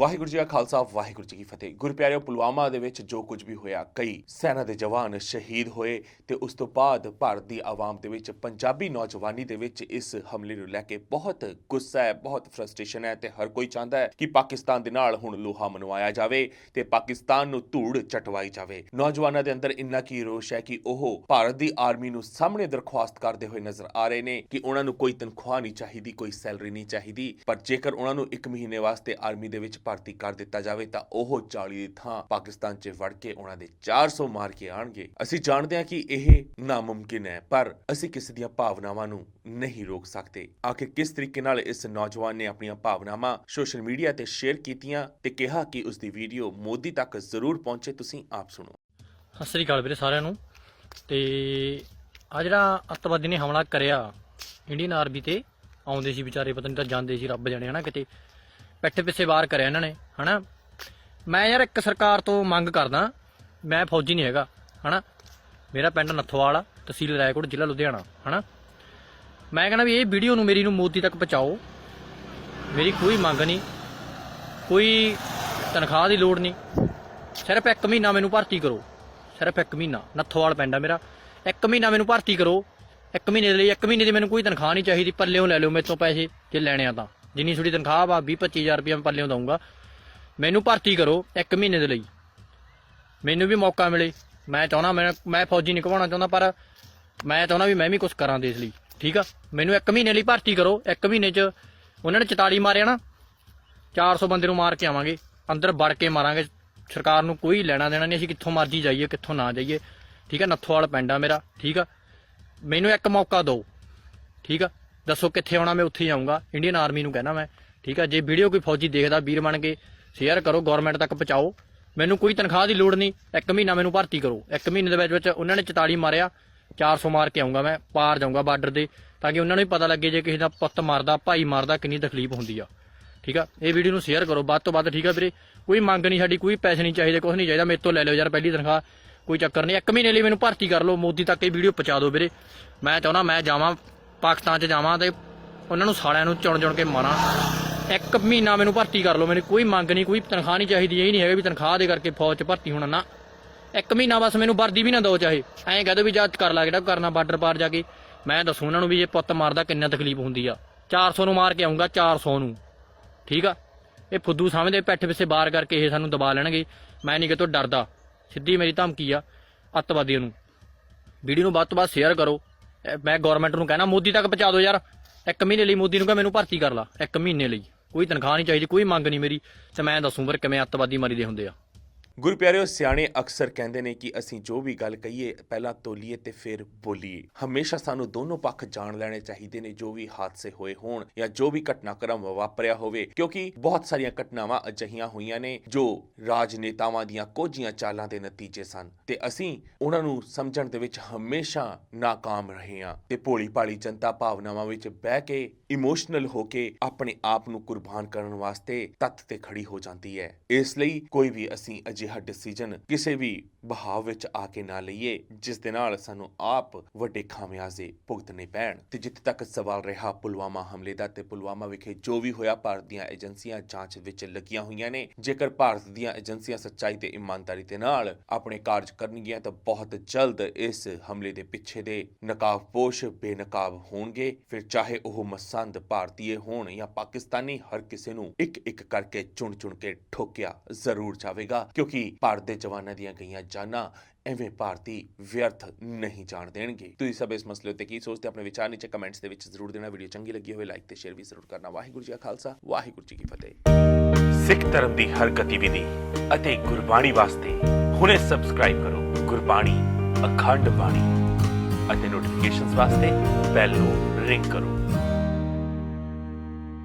ਵਾਹਿਗੁਰੂ ਜੀ ਕਾ ਖਾਲਸਾ, ਵਾਹਿਗੁਰੂ ਜੀ ਕੀ ਫਤਿਹ। ਗੁਰਪਿਆਰਿਓ ਪੁਲਵਾਮਾ ਦੇ ਵਿੱਚ ਜੋ ਕੁਝ ਵੀ ਹੋਇਆ, ਕਈ ਸੈਨਾ ਦੇ ਜਵਾਨ ਸ਼ਹੀਦ ਹੋਏ ਤੇ ਉਸ ਤੋਂ ਬਾਅਦ ਭਾਰਤ ਦੀ ਆਵਾਮ ਦੇ ਵਿੱਚ ਪੰਜਾਬੀ ਨੌਜਵਾਨੀ ਦੇ ਵਿੱਚ ਇਸ ਹਮਲੇ ਨੂੰ ਲੈ ਕੇ ਬਹੁਤ ਗੁੱਸਾ ਹੈ, ਬਹੁਤ ਫਰਸਟ੍ਰੇਸ਼ਨ ਹੈ ਤੇ ਹਰ ਕੋਈ ਚਾਹੁੰਦਾ ਹੈ ਕਿ ਪਾਕਿਸਤਾਨ ਦੇ ਨਾਲ ਹੁਣ ਲੋਹਾ ਮਨਵਾਇਆ ਜਾਵੇ ਤੇ ਪਾਕਿਸਤਾਨ ਨੂੰ ਧੂੜ ਚਟਵਾਈ ਜਾਵੇ। ਨੌਜਵਾਨਾਂ ਦੇ ਅੰਦਰ ਇੰਨਾ ਕੀ ਰੋਸ਼ ਹੈ ਕਿ ਉਹ ਭਾਰਤ ਦੀ ਆਰਮੀ ਨੂੰ ਸਾਹਮਣੇ ਦਰਖਾਸਤ ਕਰਦੇ ਹੋਏ ਨਜ਼ਰ ਆ ਰਹੇ ਨੇ ਕਿ ਉਹਨਾਂ ਨੂੰ ਕੋਈ ਤਨਖਾਹ ਨਹੀਂ ਚਾਹੀਦੀ, ਕੋਈ ਸੈਲਰੀ ਨਹੀਂ ਚਾਹੀਦੀ, ਪਰ ਜੇਕਰ ਉਹਨਾਂ ਨੂੰ 1 ਮਹੀਨੇ ਵਾਸਤੇ ਆਰਮੀ ਦੇ ਵਿੱਚ ਭਰਤੀ ਕਰ ਦਿੱਤਾ ਜਾਵੇ ਤਾਂ ਉਹ 40 ਦੀ ਥਾਂ ਪਾਕਿਸਤਾਨ 'ਚ ਵੜ ਕੇ ਉਹਨਾਂ ਦੇ 400 ਮਾਰ ਕੇ ਆਣਗੇ। ਅਸੀਂ ਜਾਣਦੇ ਹਾਂ ਕਿ ਇਹ ਨਾਮੁਮਕਿਨ ਹੈ, ਪਰ ਅਸੀਂ ਕਿਸੇ ਦੀਆਂ ਭਾਵਨਾਵਾਂ ਨੂੰ ਨਹੀਂ ਰੋਕ ਸਕਦੇ। ਆਖਿਰ ਕਿਸ ਤਰੀਕੇ ਨਾਲ ਇਸ ਨੌਜਵਾਨ ਨੇ ਆਪਣੀਆਂ ਭਾਵਨਾਵਾਂ ਸੋਸ਼ਲ ਮੀਡੀਆ ਤੇ ਸ਼ੇਅਰ ਕੀਤੀਆਂ ਤੇ ਕਿਹਾ ਕਿ ਉਸ ਦੀ ਵੀਡੀਓ ਮੋਦੀ ਤੱਕ ਜ਼ਰੂਰ ਪਹੁੰਚੇ, ਤੁਸੀਂ ਆਪ ਸੁਣੋ। ਸਤਿ ਸ੍ਰੀ ਅਕਾਲ ਵੀਰੇ ਸਾਰਿਆਂ ਨੂੰ। ਤੇ ਆ ਜਿਹੜਾ ਅੱਤਵਾਦੀ ਨੇ ਹਮਲਾ ਕਰਿਆ, ਇੰਡੀਅਨ ਆਰਮੀ ਤੇ ਆਉਂਦੇ ਸੀ ਵਿਚਾਰੇ, ਪਤਾ ਨਹੀਂ ਤਾਂ ਜਾਂਦੇ ਸੀ ਰੱਬ ਜਾਣੇ ਹਨਾ ਕਿਤੇ। ਪਿੱਠ ਪਿੱਛੇ ਵਾਰ ਕਰਿਆ ਇਹਨਾਂ ਨੇ, ਹਨਾ? ਮੈਂ ਯਾਰ ਇੱਕ ਸਰਕਾਰ ਤੋਂ ਮੰਗ ਕਰਦਾ, ਮੈਂ ਫੌਜੀ ਨਹੀਂ ਹੈਗਾ, ਹਨਾ? ਮੇਰਾ ਪਿੰਡ ਨੱਥੋਵਾਲ ਆ, ਤਹਿਸੀਲ ਰਾਏਕੋਟ, ਜ਼ਿਲ੍ਹਾ ਲੁਧਿਆਣਾ, ਹਨਾ? ਮੈਂ ਕਹਿੰਦਾ ਵੀ ਇਹ ਵੀਡੀਓ ਨੂੰ ਮੇਰੀ ਨੂੰ ਮੋਦੀ ਤੱਕ ਪਹੁੰਚਾਓ। ਮੇਰੀ ਕੋਈ ਮੰਗ ਨਹੀਂ, ਕੋਈ ਤਨਖਾਹ ਦੀ ਲੋੜ ਨਹੀਂ। ਸਿਰਫ ਇੱਕ ਮਹੀਨਾ ਮੈਨੂੰ ਭਰਤੀ ਕਰੋ, ਸਿਰਫ ਇੱਕ ਮਹੀਨਾ, ਨੱਥੋਵਾਲ ਪਿੰਡ ਆ ਮੇਰਾ। ਇੱਕ ਮਹੀਨਾ ਮੈਨੂੰ ਭਰਤੀ ਕਰੋ, ਇੱਕ ਮਹੀਨੇ ਦੇ ਲਈ, ਇੱਕ ਮਹੀਨੇ ਦੀ ਮੈਨੂੰ ਕੋਈ ਤਨਖਾਹ ਨਹੀਂ ਚਾਹੀਦੀ, ਪੱਲਿਓਂ ਲੈ ਲਿਓ ਮੇਰੇ ਤੋਂ ਪੈਸੇ, ਜੇ ਲੈਣੇ ਆ ਤਾਂ। ਜਿੰਨੀ ਥੋੜੀ ਤਨਖਾਹ ਵਾ 20 25000 ਰੁਪਏ ਮੈਂ ਪੱਲਿਓਂ ਦਊਂਗਾ। ਮੈਨੂੰ ਭਰਤੀ ਕਰੋ ਇੱਕ ਮਹੀਨੇ ਦੇ ਲਈ। ਮੈਨੂੰ ਵੀ ਮੌਕਾ ਮਿਲੇ। ਮੈਂ ਚਾਹਣਾ ਮੈਂ ਮੈਂ ਫੌਜੀ ਨਹੀਂ ਘਵਾਉਣਾ ਚਾਹੁੰਦਾ, ਪਰ ਮੈਂ ਚਾਹੁੰਦਾ ਵੀ ਮੈਂ ਵੀ ਕੁਝ ਕਰਾਂ ਦੇਸ਼ ਲਈ। ਠੀਕ ਆ? ਮੈਨੂੰ ਇੱਕ ਮਹੀਨੇ ਲਈ ਭਰਤੀ ਕਰੋ। ਇੱਕ ਮਹੀਨੇ 'ਚ ਉਹਨਾਂ ਨੇ 44 ਮਾਰਿਆ ਨਾ 400 ਬੰਦੇ ਨੂੰ ਮਾਰ ਕੇ ਆਵਾਂਗੇ। ਅੰਦਰ ਵੜ ਕੇ ਮਾਰਾਂਗੇ। ਸਰਕਾਰ ਨੂੰ ਕੋਈ ਲੈਣਾ ਦੇਣਾ ਨਹੀਂ, ਅਸੀਂ ਕਿੱਥੋਂ ਮਰਜ਼ੀ ਜਾਈਏ, ਕਿੱਥੋਂ ਨਾ ਜਾਈਏ। ਠੀਕ ਆ? ਨੱਥੋਵਾਲ ਪਿੰਡ ਆ ਮੇਰਾ। ਠੀਕ ਆ? ਮੈਨੂੰ ਇੱਕ ਮੌਕਾ ਦਿਓ। ਠੀਕ ਆ? ਦੱਸੋ ਕਿੱਥੇ ਆਉਣਾ, ਮੈਂ ਉੱਥੇ ਹੀ ਆਉਂਗਾ ਇੰਡੀਅਨ ਆਰਮੀ ਨੂੰ ਕਹਿਣਾ ਮੈਂ। ਠੀਕ ਆ, ਜੇ ਵੀਡੀਓ ਕੋਈ ਫੌਜੀ ਦੇਖਦਾ, ਵੀਰ ਬਣ ਕੇ ਸ਼ੇਅਰ ਕਰੋ ਗਵਰਨਮੈਂਟ ਤੱਕ ਪਹੁੰਚਾਓ। ਮੈਨੂੰ ਕੋਈ ਤਨਖਾਹ ਦੀ ਲੋੜ ਨਹੀਂ। ਇੱਕ ਮਹੀਨਾ ਮੈਨੂੰ ਭਰਤੀ ਕਰੋ। ਇੱਕ ਮਹੀਨੇ ਦੇ ਵਿੱਚ ਵਿੱਚ ਉਹਨਾਂ ਨੇ 44 ਮਾਰਿਆ। 400 ਮਾਰ ਕੇ ਆਉਂਗਾ ਮੈਂ, ਪਾਰ ਜਾਊਂਗਾ ਬਾਰਡਰ ਦੇ ਤਾਂ ਕਿ ਉਹਨਾਂ ਨੂੰ ਵੀ ਪਤਾ ਲੱਗੇ ਜੇ ਕਿਸੇ ਦਾ ਪੁੱਤ ਮਾਰਦਾ, ਭਾਈ ਮਾਰਦਾ, ਕਿੰਨੀ ਤਕਲੀਫ ਹੁੰਦੀ ਆ। ਠੀਕ ਆ, ਇਹ ਵੀਡੀਓ ਨੂੰ ਸ਼ੇਅਰ ਕਰੋ। ਵੱਧ ਤੋਂ ਵੱਧ ਠੀਕ ਆ ਵੀਰੇ, ਕੋਈ ਮੰਗ ਨਹੀਂ ਸਾਡੀ, ਕੋਈ ਪੈਸੇ ਨਹੀਂ ਚਾਹੀਦੇ ਕੁਝ ਨਹੀਂ ਚਾਹੀਦਾ। ਮੇਰੇ ਤੋਂ ਲੈ ਲਿਓ ਯਾਰ, ਪਹਿਲੀ ਤਨਖਾਹ, ਕੋਈ ਚੱਕਰ ਨਹੀਂ। ਇੱਕ ਮਹੀਨੇ ਲਈ ਮੈਨੂੰ ਭਰਤੀ ਕਰ ਲਓ। ਮੋਦੀ ਤੱਕ ਇਹ ਵੀਡੀਓ ਪਹੁੰਚਾ ਦਿਓ ਵੀਰੇ। ਮੈਂ ਚਾਹੁੰਦਾ ਮੈਂ ਜਾਵਾਂ। ਪਾਕਿਸਤਾਨ 'ਚ ਜਾਵਾਂ ਤੇ ਉਹਨਾਂ ਨੂੰ ਸਾਲਿਆਂ ਨੂੰ ਚੁਣ ਚੁਣ ਕੇ ਮਾਰਾਂ। ਇੱਕ ਮਹੀਨਾ ਮੈਨੂੰ ਭਰਤੀ ਕਰ ਲਓ, ਮੈਨੂੰ ਕੋਈ ਮੰਗ ਨਹੀਂ, ਕੋਈ ਤਨਖਾਹ ਨਹੀਂ ਚਾਹੀਦੀ, ਇਹ ਨਹੀਂ ਹੈਗਾ ਵੀ ਤਨਖਾਹ ਦੇ ਕਰਕੇ ਫੌਜ 'ਚ ਭਰਤੀ ਹੋਣਾ ਨਾ। ਇੱਕ ਮਹੀਨਾ ਬਸ ਮੈਨੂੰ ਵਰਦੀ ਵੀ ਨਾ ਦਿਓ ਚਾਹੇ। ਐਂ ਕਹਿ ਦਿਓ ਵੀ ਜਾ ਕਰ ਲਾ ਜਿਹੜਾ ਕਰਨਾ ਬਾਰਡਰ ਪਾਰ ਜਾ ਕੇ। ਮੈਂ ਦੱਸੂ ਉਹਨਾਂ ਨੂੰ ਵੀ ਇਹ ਪੁੱਤ ਮਾਰਦਾ ਕਿੰਨਾ ਤਕਲੀਫ ਹੁੰਦੀ ਆ। 400 ਨੂੰ ਮਾਰ ਕੇ ਆਉਂਗਾ 400 ਨੂੰ। ਠੀਕ ਆ? ਇਹ ਫੁੱਦੂ ਸਮਝਦੇ ਪਿੱਠ ਪਿੱਛੇ ਬਾਰ ਕਰਕੇ ਇਹ ਸਾਨੂੰ ਦਬਾ ਲੈਣਗੇ। ਮੈਂ ਨਹੀਂ ਕਿਤੋਂ ਡਰਦਾ। ਸਿੱਧੀ ਮੇਰੀ ਧਮਕੀ ਆ ਅੱਤਵਾਦੀਆਂ ਨੂੰ। ਵੀਡੀਓ ਨੂੰ ਵੱਧ ਤੋਂ ਵੱਧ ਸ਼ੇਅਰ ਕਰੋ। ਮੈਂ ਗਵਰਨਮੈਂਟ ਨੂੰ ਕਹਿਣਾ, ਮੋਦੀ ਤੱਕ ਪਹੁੰਚਾ ਦਿਓ ਯਾਰ। ਇੱਕ ਮਹੀਨੇ ਲਈ ਮੋਦੀ ਨੂੰ ਕਹ, ਮੈਨੂੰ ਭਰਤੀ ਕਰ ਲਾ। ਇੱਕ ਮਹੀਨੇ ਲਈ। ਕੋਈ ਤਨਖਾਹ ਨਹੀਂ ਚਾਹੀਦੀ, ਕੋਈ ਮੰਗ ਨਹੀਂ ਮੇਰੀ। ਤੇ ਮੈਂ ਦੱਸੂ ਫਿਰ ਕਿਵੇਂ ਅੱਤਵਾਦੀ ਮਾਰੀਦੇ ਹੁੰਦੇ ਆ। ਗੁਰੂ ਪਿਆਰਿਓ, ਸਿਆਣੇ ਅਕਸਰ ਕਹਿੰਦੇ ਨੇ ਕਿ ਅਸੀਂ ਜੋ ਵੀ ਗੱਲ ਕਹੀਏ, ਪਹਿਲਾਂ ਤੋਲੀਏ ਤੇ ਫਿਰ ਬੋਲੀਏ। ਹਮੇਸ਼ਾ ਸਾਨੂੰ ਦੋਨੋਂ ਪੱਖ ਜਾਣ ਲੈਣੇ ਚਾਹੀਦੇ ਨੇ, ਜੋ ਵੀ ਹਾਦਸੇ ਹੋਏ ਹੋਣ ਜਾਂ ਜੋ ਵੀ ਘਟਨਾਕ੍ਰਮ ਵਾਪਰਿਆ ਹੋਵੇ। ਕਿਉਂਕਿ ਬਹੁਤ ਸਾਰੀਆਂ ਘਟਨਾਵਾਂ ਅਜਹੀਆਂ ਹੋਈਆਂ ਨੇ, ਜੋ ਰਾਜਨੇਤਾਵਾਂ ਦੀਆਂ ਕੋਝੀਆਂ ਚਾਲਾਂ ਦੇ ਨਤੀਜੇ ਸਨ ਤੇ ਅਸੀਂ ਉਹਨਾਂ ਨੂੰ ਸਮਝਣ ਦੇ ਵਿੱਚ ਹਮੇਸ਼ਾ ناکਾਮ ਰਹੇ ਹਾਂ ਤੇ ਭੋਲੀ ਭਾਲੀ ਜਨਤਾ ਭਾਵਨਾਵਾਂ ਵਿੱਚ ਬਹਿ ਕੇ, ਇਮੋਸ਼ਨਲ ਹੋ ਕੇ ਆਪਣੇ ਆਪ ਨੂੰ ਕੁਰਬਾਨ ਕਰਨ ਵਾਸਤੇ ਤੱਤ ਤੇ ਖੜੀ ਹੋ ਜਾਂਦੀ ਹੈ। ਇਸ ਲਈ ਕੋਈ ਵੀ ਅਸੀਂ ਅਜਿਹੇ ਡਿਸੀਜਨ ਕਿਸੇ ਵੀ ਬਹਾਵ ਵਿੱਚ ਆ ਕੇ ਨਾ ਲਈਏ, ਜਿਸ ਦੇ ਨਾਲ ਸਾਨੂੰ ਆਪ ਵੱਡੇ ਖਾਮਿਆਜ਼ੇ ਭੁਗਤਣੇ ਪੈਣ। ਤੇ ਜਿੱਥੇ ਤੱਕ ਸਵਾਲ ਰਿਹਾ ਪੁਲਵਾਮਾ ਹਮਲੇ ਦਾ ਤੇ ਪੁਲਵਾਮਾ ਵਿਖੇ ਜੋ ਵੀ ਹੋਇਆ, ਭਾਰਤ ਦੀਆਂ ਏਜੰਸੀਆਂ ਜਾਂਚ ਵਿੱਚ ਲੱਗੀਆਂ ਹੋਈਆਂ ਨੇ। ਜੇਕਰ ਭਾਰਤ ਦੀਆਂ ਏਜੰਸੀਆਂ ਸੱਚਾਈ ਤੇ ਇਮਾਨਦਾਰੀ ਦੇ ਨਾਲ ਆਪਣੇ ਕਾਰਜ ਕਰਨਗੀਆਂ, ਤਾਂ ਬਹੁਤ ਜਲਦ ਇਸ ਹਮਲੇ ਦੇ ਪਿੱਛੇ ਦੇ ਨਕਾਬਪੋਸ਼, ਬੇਨਕਾਬ ਹੋਣਗੇ। ਫਿਰ ਚਾਹੇ ਉਹ ਮਸੰਦ ਭਾਰਤੀਏ ਹੋਣ ਜਾਂ ਪਾਕਿਸਤਾਨੀ, ਹਰ ਕਿਸੇ ਨੂੰ ਇੱਕ ਇੱਕ ਕਰਕੇ ਚੁਣ ਚੁਣ ਕੇ ਠੋਕਿਆ ਜ਼ਰੂਰ ਜਾਵੇਗਾ, ਕਿਉਂਕਿ ਕਿਉਂਕਿ ਭਾਰਤ ਦੇ ਜਵਾਨਾਂ ਦੀਆਂ ਗਈਆਂ ਜਾਨਾਂ ਐਵੇਂ ਭਾਰਤੀ ਵਿਅਰਥ ਨਹੀਂ ਜਾਣ ਦੇਣਗੇ। ਤੁਸੀਂ ਸਭ ਇਸ ਮਸਲੇ ਉੱਤੇ ਕੀ ਸੋਚਦੇ ਆਪਣੇ ਵਿਚਾਰ ਨੀਚੇ ਕਮੈਂਟਸ ਦੇ ਵਿੱਚ ਜ਼ਰੂਰ ਦੇਣਾ। ਵੀਡੀਓ ਚੰਗੀ ਲੱਗੀ ਹੋਵੇ, ਲਾਈਕ ਤੇ ਸ਼ੇਅਰ ਵੀ ਜ਼ਰੂਰ ਕਰਨਾ। ਵਾਹਿਗੁਰੂ ਜੀ ਕਾ ਖਾਲਸਾ, ਵਾਹਿਗੁਰੂ ਜੀ ਕੀ ਫਤਿਹ। ਸਿੱਖ ਧਰਮ ਦੀ ਹਰ ਗਤੀਵਿਧੀ ਅਤੇ ਗੁਰਬਾਣੀ ਵਾਸਤੇ ਹੁਣੇ ਸਬਸਕ੍ਰਾਈਬ ਕਰੋ। ਗੁਰਬਾਣੀ, ਅਖੰਡ ਬਾਣੀ ਅਤੇ ਨੋਟੀਫਿਕੇਸ਼ਨਸ ਵਾਸਤੇ ਬੈਲ ਨੂੰ ਰਿੰਗ ਕਰੋ।